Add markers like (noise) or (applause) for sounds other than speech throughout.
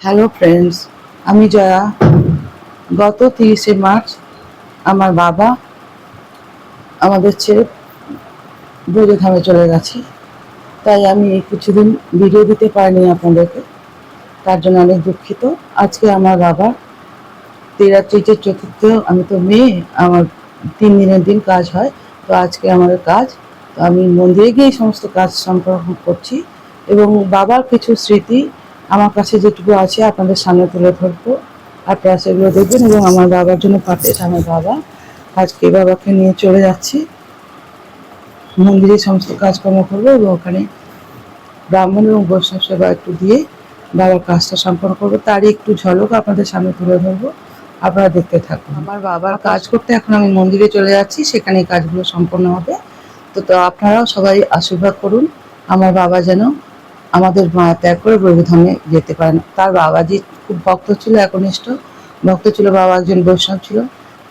Hello friends আমি জয়া। গত তিরিশে মার্চ আমার বাবা আমাদের ছেড়ে ব্রজধামে চলে গেছে। তাই আমি কিছুদিন ভিডিও দিতে পারিনি আপনাদেরকে। তার জন্য অনেক দুঃখিত। আজকে আমার বাবা তেরা তৃতীয় চতুর্থ, আমি তো মেয়ে আমার তিন দিনের দিন কাজ হয়। তো আজকে আমাদের কাজ। তো আমি মন্দিরে গিয়ে সমস্ত কাজ সম্পর্ক করছি। এবং বাবার কিছু স্মৃতি আমার কাছে যেটুকু আছে আপনাদের সামনে তুলে ধরবো। আপনারা সেগুলো দেখবেন এবং আমার বাবার জন্য পাঠিয়েছে আমার বাবা। আজকে বাবাকে নিয়ে চলে যাচ্ছি। মন্দিরে সমস্ত কাজকর্ম করব এবং ওখানে ব্রাহ্মণ এবং বৈষ্ণব সেবা একটু দিয়ে বাবার কাজটা সম্পন্ন করব। তারই একটু ঝলক আপনাদের সামনে তুলে ধরবো। আপনারা দেখতে থাকুন। আমার বাবার কাজ করতে এখন আমি মন্দিরে চলে যাচ্ছি সেখানে কাজগুলো সম্পন্ন হবে। তো তো আপনারাও সবাই আশীর্বাদ করুন। আমার বাবা যেন আমাদের মায়া ত্যাগ করে প্রভুধামে যেতে পারেন তার বাবাজি খুব ভক্ত ছিল একনিষ্ঠ। ভক্ত ছিল বাবা একজন বৈষ্ণব ছিল।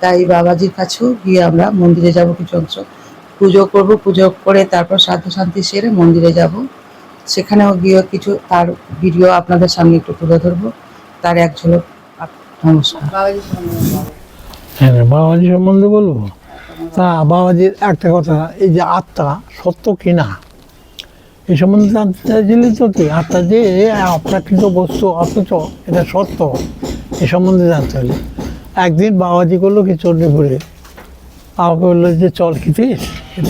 তাই বাবাজির কাছেও গিয়ে আমরা মন্দিরে যাব কিছু অংশ। পুজো করব পুজো করে তারপর সাধ্য শান্তি সেরে মন্দিরে যাব। সেখানেও গিয়ে কিছু তার ভিডিও আপনাদের সামনে একটু তুলে ধরবো। তার এক ঝলক নমস্কার। হ্যাঁ বাবাজি সম্বন্ধে বলব? তা বাবাজির একটা কথা এই যে আত্মা সত্য কি না? এই সম্বন্ধে জানতে চাইছিলি তো তুই আত্মা যে অপ্রাকৃত বস্তু, অথচ এটা সত্য, এ সম্বন্ধে জানতে হলে। একদিন বাবাজি করল কি চণ্ডীপুরে। আমাকে বলল যে, চল খিতিস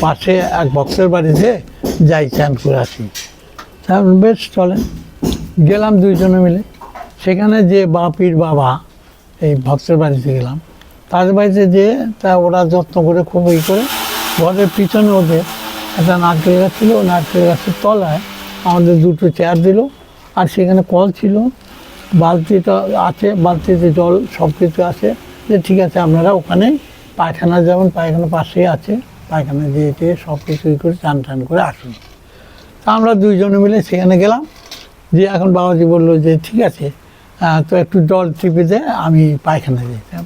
পাশে এক ভক্তের বাড়িতে যাই চান করে আসি। তা আমি বেশ চলেন গেলাম দুইজনে মিলে। সেখানে যে বাপির বাবা, এই ভক্তের বাড়িতে গেলাম। তাদের বাড়িতে যে, তা ওরা যত্ন করে, খুব ই করে। ঘরের পিছনে ওদের একটা নারকেল গাছ ছিল নারকেল গাছের তলায়। আমাদের দুটো চেয়ার দিল, আর সেখানে কল ছিল। বালতিটা আছে, বালতিতে জল সব কিছু আছে। যে ঠিক আছে, আপনারা ওখানে পায়খানা যেমন পায়খানা পাশেই আছে। পায়খানা দিয়ে দিয়ে সব কিছু ই করে চান টান করে আসুন। তা আমরা দুইজনে মিলে সেখানে গেলাম। যে এখন বাবাজি বলল যে, ঠিক আছে তো একটু জল টিপে দে, আমি পায়খানা যেতাম।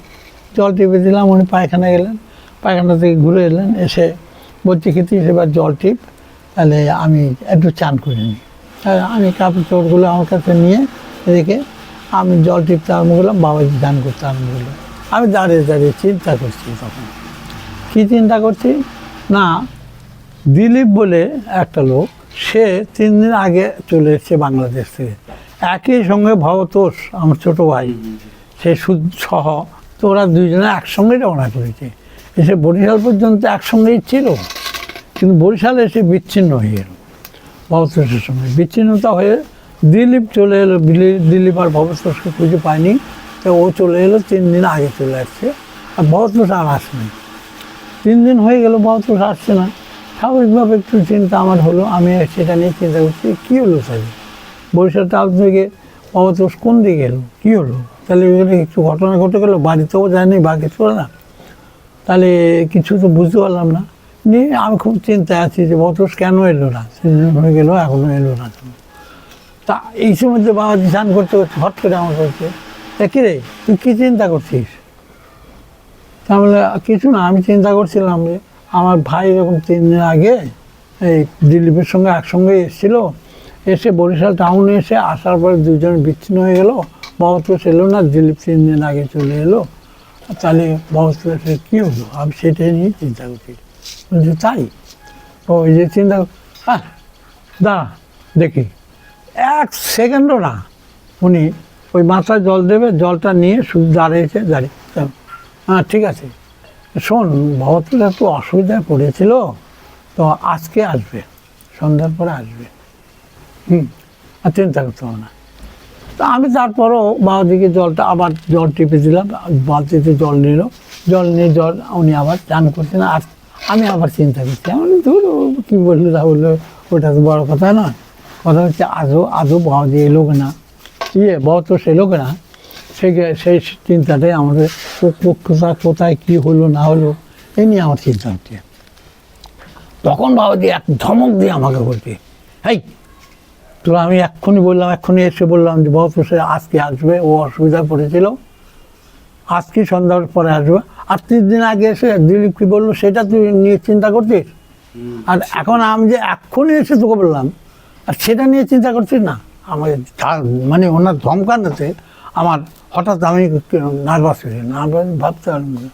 জল টিপে দিলাম, উনি পায়খানা গেলেন। পায়খানা থেকে ঘুরে এলেন, এসে বলছি খেতে এবার জল টিপ, তাহলে আমি একটু চান করে নিই। আমি কাপড় চোপড়গুলো আমার কাছে নিয়ে রেখে আমি জল টিপতে আরম্ভ করলাম, বাবাজি চান করতে আরম্ভ করলাম আমি দাঁড়িয়ে দাঁড়িয়ে চিন্তা করছি তখন। কী চিন্তা করছি? না, দিলীপ বলে একটা লোক, সে তিন দিন আগে চলে এসেছে বাংলাদেশ থেকে। একই সঙ্গে ভবতোষ, আমার ছোট ভাই, সে সহ তো ওরা দুইজনে একসঙ্গে রওনা করেছে। এসে বরিশাল পর্যন্ত একসঙ্গেই ছিল। কিন্তু বরিশালে এসে বিচ্ছিন্ন হয়ে গেল ভবতোষের সঙ্গে। বিচ্ছিন্নতা হয়ে দিলীপ চলে এলো দিলীপ আর ভবতোষকে খুঁজে পায়নি। তো ও চলে এলো, তিন দিন আগে চলে আসছে। আর ভবতোষ আর আসেনি তিন দিন হয়ে গেল বাহাত্তর আসছে না। স্বাভাবিকভাবে একটু চিন্তা আমার হলো, আমি সেটা নিয়ে চিন্তা করছি, কী হলো তাহলে বরিশাল টাউন থেকে বাহাত্তর কোন দিকে এলো? কী হলো? তাহলে কিছু ঘটনা ঘটে গেলো, বাড়িতেও যায়নি বা কিছু না। তাহলে কিছু তো বুঝতে পারলাম না। নিয়ে আমি খুব চিন্তায় আছি যে বতস কেন এলো না? দিন হয়ে গেলো এখনও এলো না তা এই সময় যে বাবা ধ্যান করতে করতে হট করে আমার করছে তা কী রে, তুই কী চিন্তা করছিস? তাহলে কিছু না, আমি চিন্তা করছিলাম যে আমার ভাই এরকম তিন দিন আগে এই দিলীপের সঙ্গে একসঙ্গে এসেছিল। এসে বরিশাল টাউনে এসে আসার পরে দুজন বিচ্ছিন্ন হয়ে গেলো। বাবতোষ এলো না, দিলীপ তিন দিন আগে চলে এলো। তাহলে বাবতোষের কী হলো? আমি সেটাই নিয়ে চিন্তা করছি। বলছি, তাই? ও ওই যে চিন্তা হ্যাঁ দাঁড়া, দেখি। এক সেকেন্ডও না। উনি ওই মাথায় জল দেবে, জলটা নিয়ে শুধু দাঁড়িয়েছে, দাঁড়িয়ে। হ্যাঁ ঠিক আছে। শোন, ভবতুল একটু অসুবিধায় পড়েছিল, তো আজকে আসবে। সন্ধ্যার পরে আসবে। হুম, আর চিন্তা করতে হবে না। তা আমি তারপরও বাবাদিকে জলটা আবার জল টিপে দিলাম, বালতিতে জল নিল। জল নিয়ে জল উনি আবার চান করছেন, আর আমি আবার চিন্তা করছি, আমি ধুর, কী বলল তা বলল, ওটা তো বড় কথা নয়। কথা হচ্ছে আজও আজও বাবাদি এলো না ইয়ে বহুত সে লোক না সেই সেই চিন্তাটাই আমাদের কো- কোথায়, কী হলো, না হলো এই নিয়ে আমার চিন্তা হচ্ছে। তখন বাবাজি এক ধমক দিয়ে আমাকে বলছে, হেই তো আমি এক্ষুনি বললাম এক্ষুনি এসে বললাম যে বহুত সে আজকে আসবে ও অসুবিধায় পড়েছিল। আজকে সন্ধ্যার পরে আসবে। আর তিন দিন আগে এসে দিলীপ কি বলল সেটা তুই নিয়ে চিন্তা করছিস? আর এখন আমি যে এক্ষুনি এসে তোকে বললাম আর সেটা নিয়ে চিন্তা করছিস না। আমাকে ধা- মানে ওনার ধমকানোতে আমার হঠাৎ আমি নার্ভাস হয়ে নার্ভাস ভাবতে না।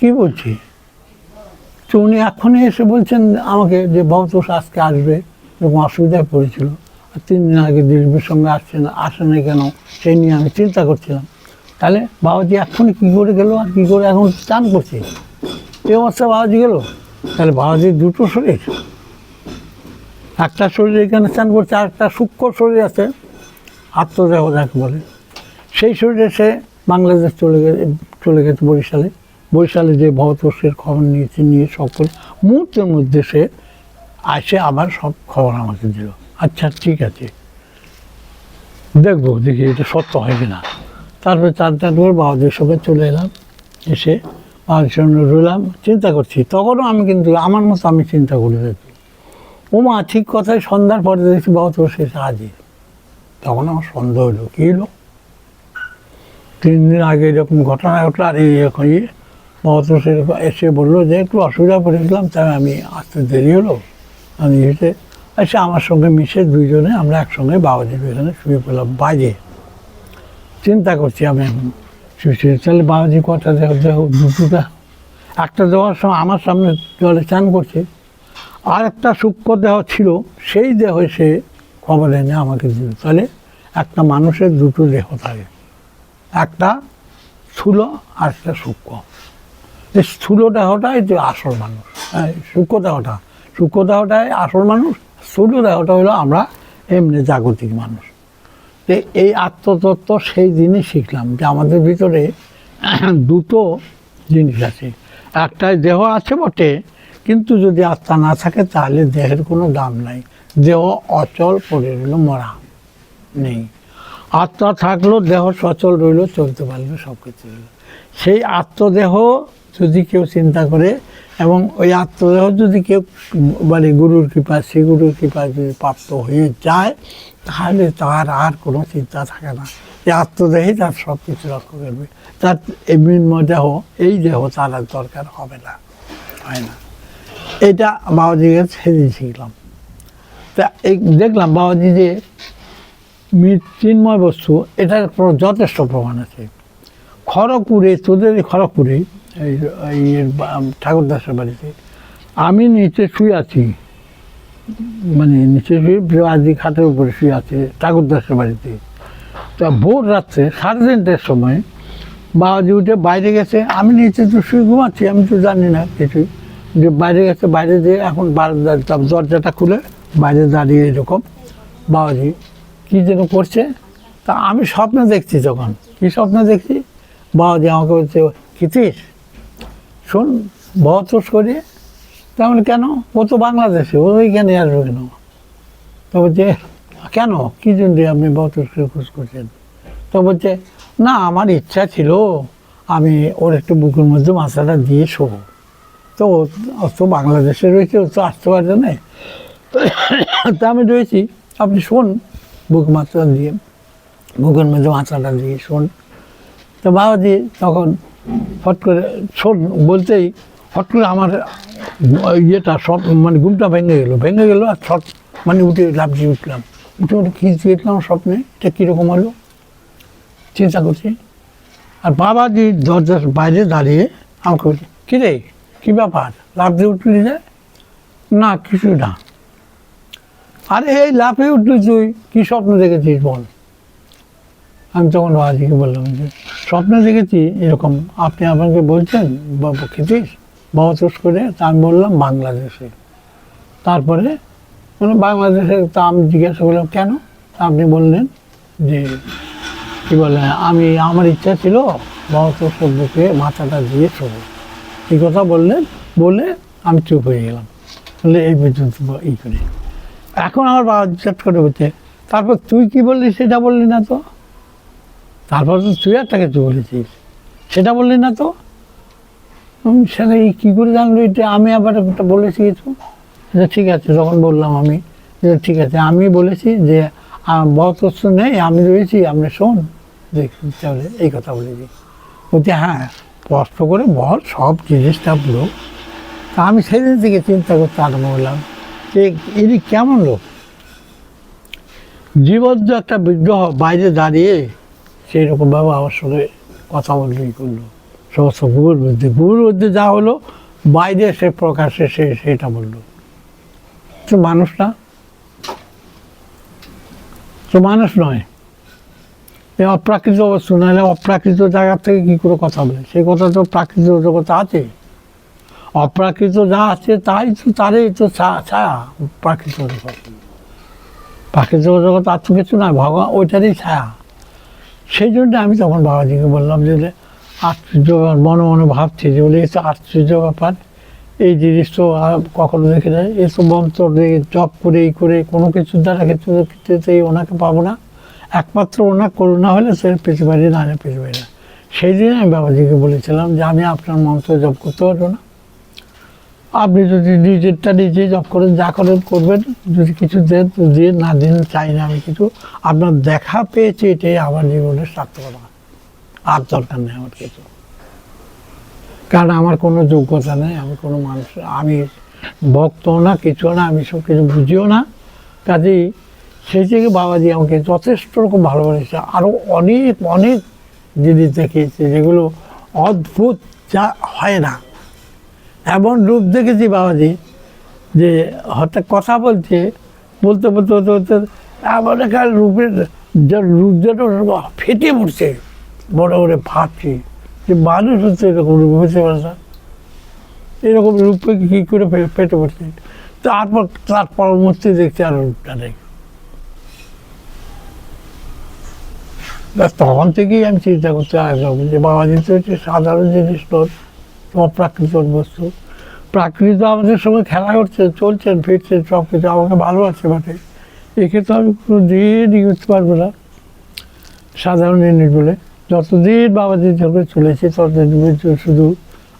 কী বলছি? তো উনি এক্ষুনি এসে বলছেন আমাকে যে ভবতোষ আজকে আসবে এরকম অসুবিধায় পড়েছিল। তিন দিন আগে দিলীপের সঙ্গে আসছে না আসে না কেন? সেই নিয়ে আমি চিন্তা করছিলাম। তাহলে বাবাজি এখনই কী করে গেল আর কী করে এখন চান করছে? এই অবস্থা বাবাজি গেল? তাহলে বাবাজির দুটো শরীর। একটা শরীর এখানে চান করছে, আর একটা সূক্ষ্ম শরীর আছে আত্মদেহ যাকে বলে। সেই শরীরে সে বাংলাদেশ চলে গেছে চলে গেছে বরিশালে। বরিশালে যে ভবতোষের খবর নিয়েছে নিয়ে সকল মুহূর্তের মধ্যে সে আসে আবার সব খবর আমাকে দিল। আচ্ছা ঠিক আছে। দেখব, দেখি এটা সত্য হয় কিনা। তারপরে চার চার করে বাবাদের সঙ্গে চলে এলাম, এসে বাবাদের সঙ্গে রইলাম, চিন্তা করছি। তখনও আমি কিন্তু, আমার মতো আমি চিন্তা করে দেখি ও মা, ঠিক কথাই সন্ধ্যার পরে দেখছি তোর শেষ হাজির তখন আমার সন্দেহ হলো, কী হলো? তিন দিন আগে এরকম ঘটনা ঘটলো, আর এই এখন ইয়ে সেরকম এসে বলল যে, একটু অসুবিধা পড়েছিলাম, তাই আমি আসতে দেরি হলো। আমি এসে এসে আমার সঙ্গে মিশে দুইজনে আমরা একসঙ্গে বাবাজির এখানে শুয়ে পড়লাম। বাইরে চিন্তা করছি আমি এখন। শুয়ে তাহলে বাবাজি কটা দেহ দুটোটা। একটা দেওয়ার সময় আমার সামনে জলে চান করছে। আর একটা সূক্ষ্ম দেহ ছিল সেই দেহ সে খবর এনে আমাকে দিল। তাহলে একটা মানুষের দুটো দেহ থাকে। একটা স্থূল আর একটা সূক্ষ্ম। এই স্থূল দেহটাই যে আসল মানুষ। হ্যাঁ, সূক্ষ্ম দেহটা। সূক্ষ্ম দেহটাই আসল মানুষ স্থূল দেহটা হলো আমরা এমনি জাগতিক মানুষ। তো এই আত্মতত্ত্ব সেই দিনই শিখলাম যে আমাদের ভিতরে দুটো জিনিস আছে। একটাই দেহ আছে বটে, কিন্তু যদি আত্মা না থাকে তাহলে দেহের কোনো দাম নাই। দেহ অচল পড়ে রইল, মরা নেই। আত্মা থাকল, দেহ সচল রইল, চলতে পারল সব কিছু সেই আত্মদেহ যদি কেউ চিন্তা করে এবং ওই আত্মদেহ যদি কেউ মানে গুরুর কৃপা শ্রী গুরুর কৃপা যদি প্রাপ্ত হয়ে যায়, তাহলে তার আর কোনো চিন্তা থাকে না। যে আত্মদেহেই তার সব কিছু রক্ষা করবে। তার এই দেহ এই দেহ তার আর দরকার হবে না। হয় না। এটা বাবাজিকে সেদিন শিখলাম। তা এই দেখলাম বাবাজি যে চিন্ময় বস্তু, এটার যথেষ্ট প্রমাণ আছে। খড়গপুরে তোদের খড়গপুরে এই এই ঠাকুরদাসের বাড়িতে। আমি নিচে শুয়ে আছি। মানে নিচে শুয়ে আদি খাটের উপরে শুয়ে আছি ঠাকুরদাসের বাড়িতে। তা ভোর রাত্রে সাড়ে তিনটের সময় বাবাজি উঠে বাইরে গেছে। আমি নিচে তো শুয়ে ঘুমাচ্ছি, আমি তো জানি না কিছুই যে বাইরে গেছে, বাইরে দিয়ে এখন তার দরজাটা খুলে বাইরে দাঁড়িয়ে এরকম। বাবাজি, কী যেন করছে? তা আমি স্বপ্নে দেখছি তখন। কী স্বপ্ন দেখছি? বাবাজি আমাকে বলছে কিতিস শোন বহতোষ করে তেমন কেন? ও তো বাংলাদেশে, ও ওইখানে আসবে কেন? তো বলছে কেন? কী জন্য আপনি বহতোষ করে খোঁজ করছেন? তো বলছে না, আমার ইচ্ছা ছিল, আমি ওর একটু বুকের মধ্যে মাথাটা দিয়ে শোবো। তো ও তো বাংলাদেশে রয়েছে, ও তো আসতে পারছে না। তা আমি রয়েছি, আপনি শোন, বুক মাথা দিয়ে, বুকের মধ্যে মাথাটা দিয়ে শোন। তো বাবাজি তখন হট করে শোন, বলতেই হট করে আমার ইয়েটা সব মানে ঘুমটা ভেঙে গেলো। ভেঙে গেলো আর সব মানে উঠে লাফিয়ে উঠলাম। উঠে উঠে কী দেখলাম স্বপ্নে? এটা কীরকম হলো? চিন্তা করছি। আর বাবাজি দরজার বাইরে দাঁড়িয়ে আমাকে বলছে, কী রে? কী ব্যাপার? লাফ দিয়ে উঠলি যে? না কিছু না। আরে, এই লাফে উঠলি তুই। কী স্বপ্ন দেখেছিস বল? আমি তখন বাবাজিকে বললাম যে, স্বপ্নে দেখেছি এরকম। আপনি আমাকে বলছেন, বাবা খেতিস? বাবা তোষ করে? তা আমি বললাম, বাংলাদেশে। তারপরে মানে বাংলাদেশে? তা আমি জিজ্ঞাসা করলাম, কেন? আপনি বললেন যে, কী বলে, আমি, আমার ইচ্ছা ছিল বাবা তোষ বুকে মাথাটা দিয়ে শোবো এই কথা বললেন, বলে আমি চুপ হয়ে গেলাম। বলে এই পর্যন্ত ই করে। এখন আমার বাবা চট করে বলছে তারপর তুই কি বললি সেটা বললি না তো? তারপর তো তুই একটা কিছু বলেছিস সেটা বললি না তো? সেটা এই কী করে জানলো এটা? আমি আবার বলেছি কিছু। যে ঠিক আছে তখন বললাম আমি, যে ঠিক আছে, আমি বলেছি যে বহতস্ত নেই, আমি রয়েছি, আপনি শোন। তাহলে এই কথা বলেছি। বলছি হ্যাঁ স্পষ্ট করে বল, সব জিনিসটা বলো। তা আমি সেদিন থেকে চিন্তা করতে আরম্ভ করলাম যে, ইনি কেমন লোক? জীবন্ত একটা বিগ্রহ বাইরে দাঁড়িয়ে সেই রকমভাবে আমার সঙ্গে কথা বলতে করল। সমস্ত গুরুর মধ্যে গুরুর মধ্যে যা হলো, বাইরে সে প্রকাশে সে সেটা বলল। তো মানুষ না। তো মানুষ নয়। অপ্রাকৃত বস্তু, নাহলে অপ্রাকৃত জায়গা থেকে কী করে কথা বলে? সেই কথা তো প্রাকৃত জগতে আছে। অপ্রাকৃত যা আছে তাই তো, তারই তো ছায়া, প্রাকৃত জগৎ। প্রাকৃত জগৎ আর তো কিছু না ভগবান, ওইটারই ছায়া। সেই জন্য আমি তখন বাবাজিকে বললাম যে আশ্চর্য মনে মনে ভাবছি যে, বলে এ তো আশ্চর্য ব্যাপার এই জিনিস তো কখনো দেখে যায় এ তো মন্ত্র দিয়ে জপ করে, এই করে, কোনো কিছু দ্বারা কিছু কিছুতেই ওনাকে পাবো না। একমাত্র ওনার করুণা হলে সে পেতে পারি না পেতে পারি না। সেই দিন আমি বাবাজিকে বলেছিলাম যে, আমি আপনার মন্ত্র জপ করতে পারব না। আপনি যদি নিজেরটা নিজে জব করেন, যা করেন করবেন। যদি কিছু দেন, তো দিয়ে না দিন, চাই না আমি কিছু। আপনার দেখা পেয়েছি, এটাই আমার জীবনের সার্থকতা আর দরকার নেই আমার কিছু। কারণ আমার কোনো যোগ্যতা নেই, আমি কোনো মানুষ, আমি ভক্ত না কিছু না, আমি সব কিছু বুঝিও না। কাজেই সেই থেকে বাবাজি আমাকে যথেষ্ট রকম ভালোবাসে আরও অনেক অনেক জিনিস দেখিয়েছে, যেগুলো অদ্ভুত যা হয় না। এমন রূপ দেখেছি বাবাজি, যে হঠাৎ কথা বলছে, বলতে বলতে বলতে বলতে এমন একটা রূপের রূপ যেন ফেটে পড়ছে, বড় বড় ভাবছি, যে মানুষ হচ্ছে এরকম রূপ পারে না এরকম রূপে কী করে ফেটে পড়ছে? তারপর, তার পরবর্তী দেখছি আর রূপটা নেই। তখন থেকেই আমি চিন্তা করতে আসলাম যে বাবাজি তো হচ্ছে সাধারণ জিনিস নয়। অপ্রাকৃত বস্তু প্রাকৃত আমাদের সঙ্গে খেলা করছে চলছেন ফিরছেন সব কিছু আমাকে ভালোবাসে বটে। একে তো আমি কোনো দিনই করতে পারব না। সাধারণ জিনিস বলে। যতদিন বাবাজির সঙ্গে চলেছি ততদিন শুধু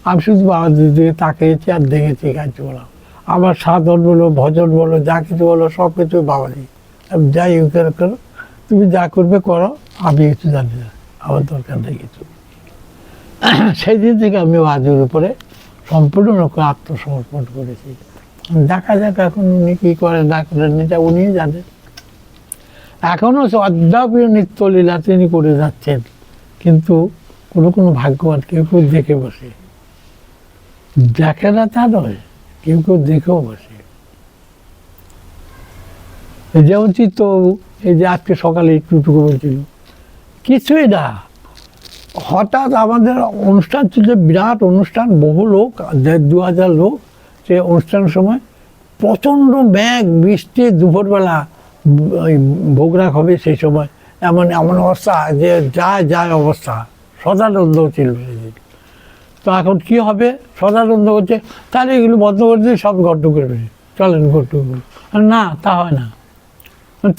আমি শুধু বাবাজির দিকে তাকিয়েছি আর দেখেছি কাজ বললাম আমার সাধন বলো, ভজন বলো, যা কিছু বলো, সব কিছু বাবাজি। যাই করো তুমি যা করবে করো, আমি কিছু জানি না। আমার দরকার নেই কিছু। (coughs) সেই দিন থেকে আমি বাজুর উপরে সম্পূর্ণ রকম আত্মসমর্পণ করেছি। দেখা যাক এখন উনি কী করেন না করেন, এটা উনিই জানেন। এখনও অদ্যাপীয় নিত্য লীলা তিনি করে যাচ্ছেন, কিন্তু কোনো কোনো ভাগ্যবান কেউ কেউ দেখে বসে। দেখে না তা নয়, কেউ কেউ দেখেও বসে। যেমন চিত্তবাবু এই যে আজকে সকালে একটুটুকু বলছিল, কিছুই না। হঠাৎ আমাদের অনুষ্ঠান ছিল বিরাট অনুষ্ঠান, বহু লোক, দেড় দু হাজার লোক সে অনুষ্ঠানের সময় প্রচণ্ড ব্যাগ বৃষ্টি, দুপুরবেলা ওই ভোগরাগ হবে সেই সময়। এমন এমন অবস্থা যে যায় যায় অবস্থা। সদানন্দ ছিল তো এখন কি হবে? সদানন্দ হচ্ছে তাহলে এগুলো বন্ধ করে দিয়ে সব গড্ড করে চলেন গড্ড না, তা হয় না।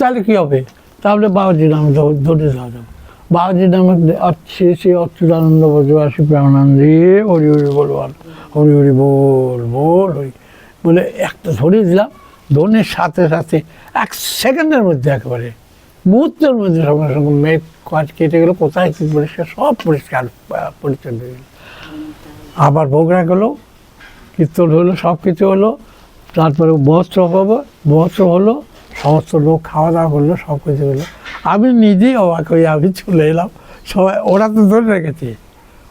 তাহলে কী হবে? তাহলে বাবাজি নাম ধরে দেওয়া যাবে। নামে শ্রী শ্রী অচ্যুতানন্দ ব্রজবাসী প্রেমানন্দে হরি হরি বল হরি হরি বল বল হরি বলে একটা ধরিয়ে দিলাম ধনের সাথে সাথে এক সেকেন্ডের মধ্যে একেবারে মুহূর্তের মধ্যে সঙ্গে সঙ্গে মেঘ কাজ কেটে গেলো কোথায় কী পরিষ্কার সব পরিষ্কার পরিচ্ছন্ন হয়ে গেলো আবার ভোগরা গেলো কীর্তন হলো সব কিছু হলো তারপরে বস্ত্র হবে বস্ত্র হলো সমস্ত লোক খাওয়া দাওয়া করল, সব কিছু হলো আমি নিজেই অবাক হয়ে আমি চলে এলাম। সবাই, ওরা তো ধরে রেখেছে।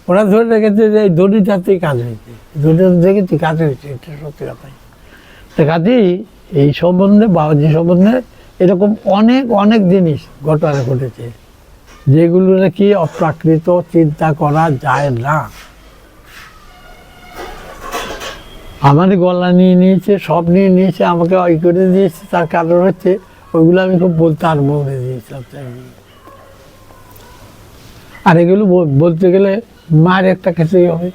ওরা ধরে রেখেছে যে এই দড়িটাতেই কাজ হয়েছে। দড়িটা দেখেছি কাজ হয়েছে, এটা সত্যি কথাই তো কাজেই এই সম্বন্ধে, বাবাজি সম্বন্ধে এরকম অনেক অনেক জিনিস ঘটনা ঘটেছে। যেগুলো নাকি অপ্রাকৃত চিন্তা করা যায় না। আমারই গলা নিয়ে নিয়েছে, সব নিয়ে নিয়েছে, আমাকে ওই করে দিয়েছে, তার কারণ হচ্ছে ওইগুলো আমি খুব বলতে আরম্ভ করে দিয়েছিলাম। আর এগুলো বল- বলতে গেলে মার একটা খেতেই হবে।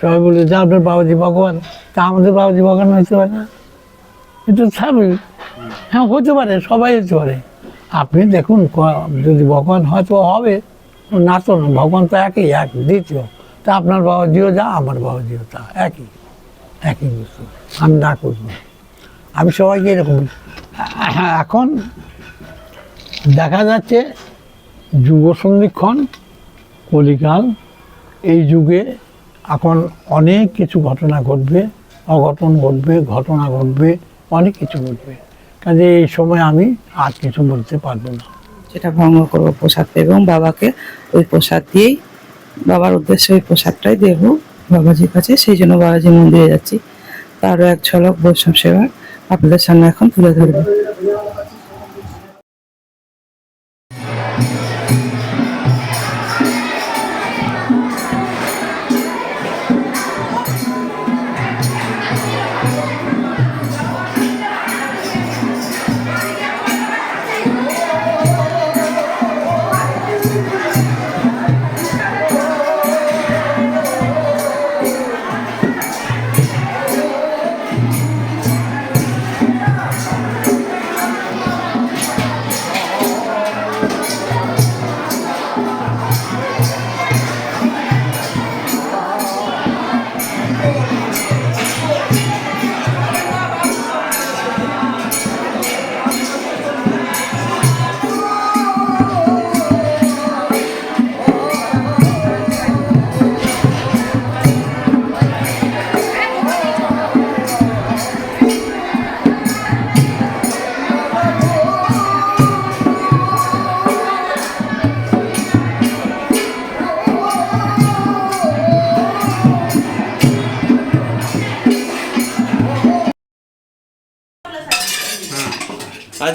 সবাই বলে যে আপনার বাবাজি ভগবান, তা আমাদের বাবাজি ভগবান হতে পারে না। এটা স্বাভাবিক। হ্যাঁ হতে পারে, সবাই হতে পারে। আপনি দেখুন যদি ভগবান হয়তো হবে, না তো না, ভগবান তো একই, এক, দ্বিতীয়। তা আপনার বাবাজিও যা, আমার বাবাজিও তা, একই। একই আমি না করব আমি সবাইকে এরকম এখন দেখা যাচ্ছে যুগ সন্ধিক্ষণ কলিকাল, এই যুগে এখন অনেক কিছু ঘটনা ঘটবে, অঘটন ঘটবে, ঘটনা ঘটবে, অনেক কিছু ঘটবে। কাজে এই সময় আমি আর কিছু বলতে পারব না। সেটা ভঙ্গ করব প্রসাদটা এবং বাবাকে, ওই প্রসাদ দিয়েই, বাবার উদ্দেশ্যে ওই প্রসাদটাই দেব। বাবাজির কাছে, সেই জন্য বাবাজি মন্দিরে যাচ্ছি। তারও এক ঝলক বৈষ্ণব সেবা আপনাদের সামনে এখন তুলে ধরবো।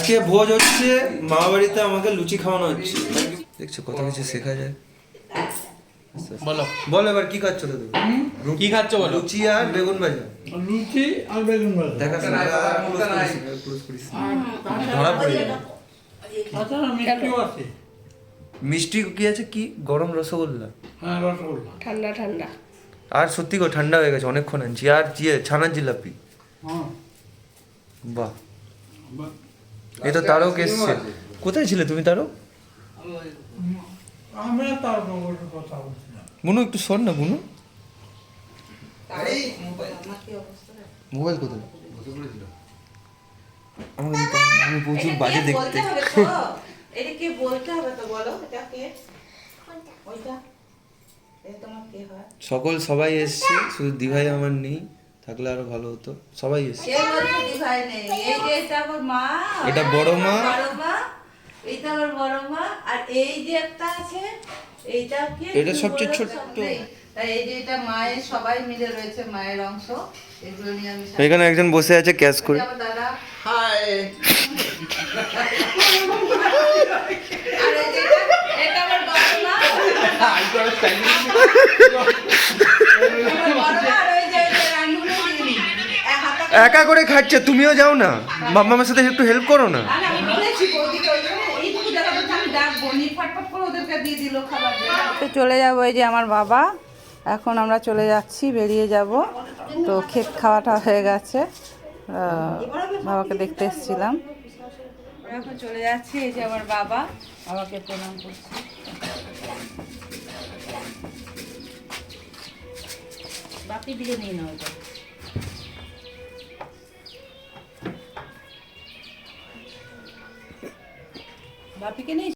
আজকে ভোজ হচ্ছে মা বাড়িতে আমাকে লুচি খাওয়ানো হচ্ছে। দেখছ কত কিছু শেখা যায়। বলো। বল এবার কি খাচ্ছ তো তুমি? কি খাচ্ছ বলো? লুচি আর বেগুন ভাজা। লুচি আর বেগুন ভাজা। দেখা ধরা পড়ে যাবে। মিষ্টি কি আছে কি? গরম রসগোল্লা। হ্যাঁ রসগোল্লা। ঠান্ডা ঠান্ডা। আর সত্যি গো ঠান্ডা হয়ে গেছে অনেকক্ষণ আনছি। আর জিয়ে ছানার জিলাপি। হ্যাঁ। বাহ। এই তো তারক এসছে। কোথায় ছিলে তুমি তারক? আমরা কথা বুনু একটু শোন না বুনু মোবাইল কোথায়? আমি প্রচুর বাজে দেখতে। এটা বলতে হবে তো বলো। এটা কে ওইটা তোমার কে হয়? সকল সবাই এসছে শুধু দিভাই আমার নেই। থাকলে আরও ভালো হতো। সবাই এসছে। কে নেই। এই যে এটা আমার মা এটা বড় মা? এইটা আমার বড় মা আর এই যে একটা আছে এইটা কি এটা সবচেয়ে ছোট্ট। এই যে এটা মায়ের সবাই মিলে রয়েছে মায়ের অংশ। এগুলো নিয়ে আমি এখানে একজন বসে আছে ক্যাশ করে। দাদা। হাই এটা- এটা আমার এক করে খাচ্ছে তুমিও যাও না। বাবা মার সাথে একটু হেল্প করো না। দিয়ে চলে যাব এই যে আমার বাবা। এখন আমরা চলে যাচ্ছি বেরিয়ে যাব। তো ক্ষেত খাওয়াটা হয়ে গেছে। বাবাকে দেখতে এসেছিলাম। এখন চলে যাচ্ছি এই যে আমার বাবা। বাবাকে প্রণাম করছি। বাপি দিকে নিয়ে নাও এটা। বাপিকে নেই